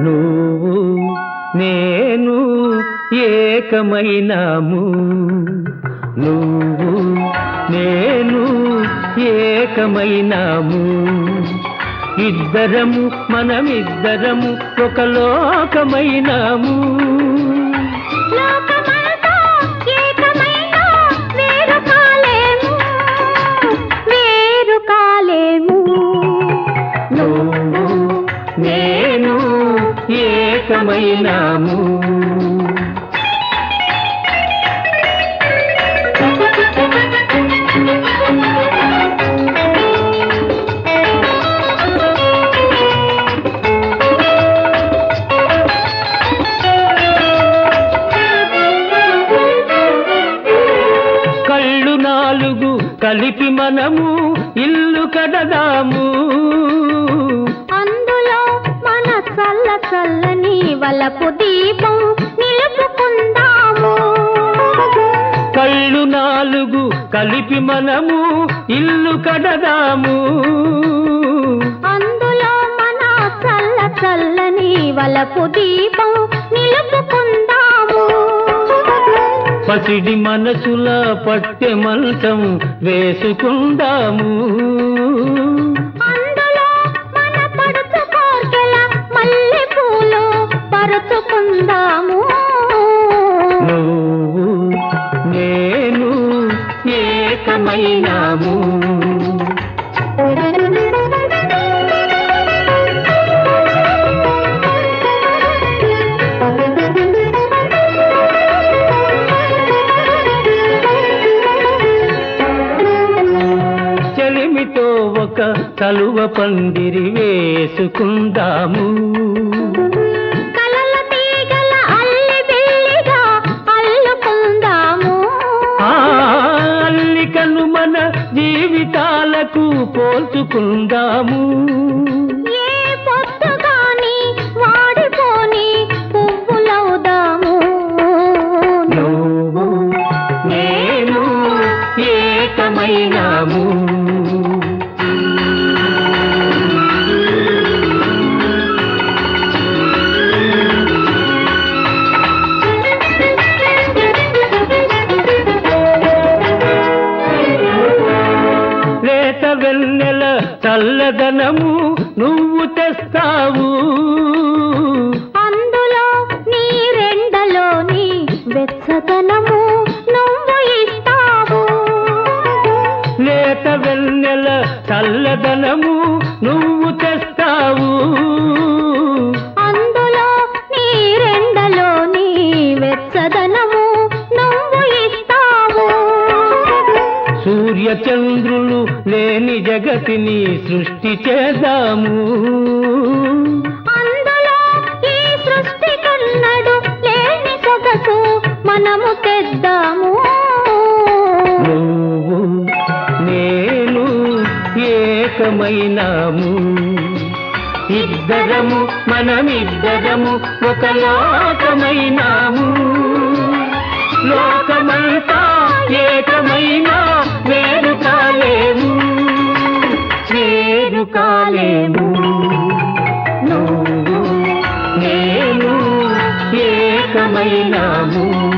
నువ్వు నేను ఏకమైనాము. నువ్వు నేను ఏకమైనాము. ఇద్దరము మనమిద్దరము ఒక లోకమైనాము. ఏకమైనాము కళ్ళు నాలుగు కలిపి మనము ఇల్లు కడదాము. అందులో మన చల్ల చల్ల వలపు దీపం నిలుపుకుందాము. కళ్ళు నాలుగు కలిపి మనము ఇల్లు కడదాము. అందులో మన చల్ల చల్లని వలపు దీపం నిలుపుకుందాము. పసిడి మనసుల పట్టె మంచం వేసుకుందాము. నేను ఏకమైనాము. చెలిమితో ఒక కలువ పందిరి వేసుకుందాము. పోల్చుకుందాము ఏ పొద్దుగాని వాడిపోని పువ్వులవుదాము. నువ్వు నేను ఏకమైనాము. చల్లదనము నువ్వు తెస్తావు. సూర్య చంద్రులు లేని జగతిని సృష్టి చేద్దాము. మనము తెద్దాము. నువ్వు నేను ఏకమైనాము. ఇద్దరము మనమిద్దరము ఒక లోకమైనాము. లోకమంతా ఏకమైనా నువ్వు నేను ఏకమైనాము